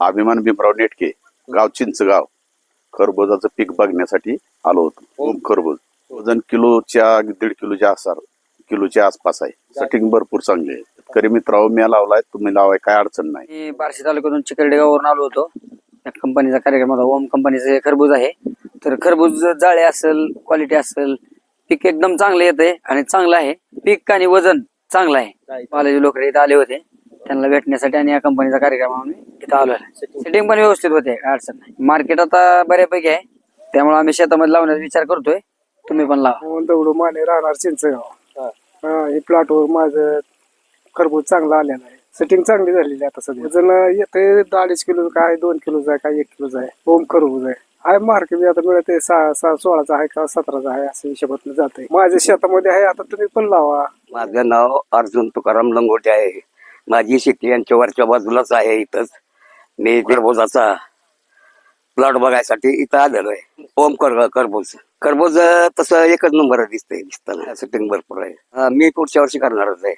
अभिमान भीमराव नेटके गाव चिंचगाव खरबुजाचं पीक बघण्यासाठी आलो होतो. ओम खरबूज. वजन किलोच्या दीड किलोच्या आसार किलोच्या आसपास आहे. सेटिंग भरपूर चांगली आहे. शेतकरी मित्रांनो मी लावलाय तुम्ही लावाय काय अडचण नाही. मी बार्शी तालुक्यातून चिकलडे गावावरून आलो होतो. या कंपनीचा कार्यक्रम होता. ओम कंपनीचं हे खरबूज आहे. तर खरबूज जाळे असेल क्वालिटी असेल पीक एकदम चांगलं येते आणि चांगलं आहे. पीक आणि वजन चांगलं आहे. बालाजी लोक इथं आले होते. त्यांना भेटण्यासाठी आणि या कंपनीचा कार्यक्रम म्हणून मी आहे सेटिंग पण व्यवस्थित होते काय अडचण नाही. मार्केट आता बऱ्यापैकी आहे. त्यामुळे आम्ही शेतामध्ये लावण्याचा विचार करतोय. तुम्ही पण लावा. दगडू माने राहणार चिंचगाव हा. हे प्लॉटवर माझं खरबूज चांगला आलेला आहे. सेटिंग चांगली झालेली आहे आता सध्या. वजन येते अडीच किलो काय दोन किलोचा आहे काय एक किलोचा आहे. ओम खरबूज आहे. आहे मार्क बी आता मिळते सहा सहा सोळाचा आहे का सतराचा आहे असं हिशोबात जाते माझ्या शेतामध्ये आहे आता तुम्ही पण लावा. माझं नाव अर्जुन तुकाराम लंगोटे आहे. माझी शेती यांच्या वरच्या बाजूलाच आहे इथंच. मी खरबुजाचा प्लॉट बघायसाठी इथं आलेलो आहे. ओम कर करबोज करबोज तसं एकच नंबर दिसतंय दिसताना. सेटिंग भरपूर आहे. मी पुढच्या वर्षी करणारच आहे.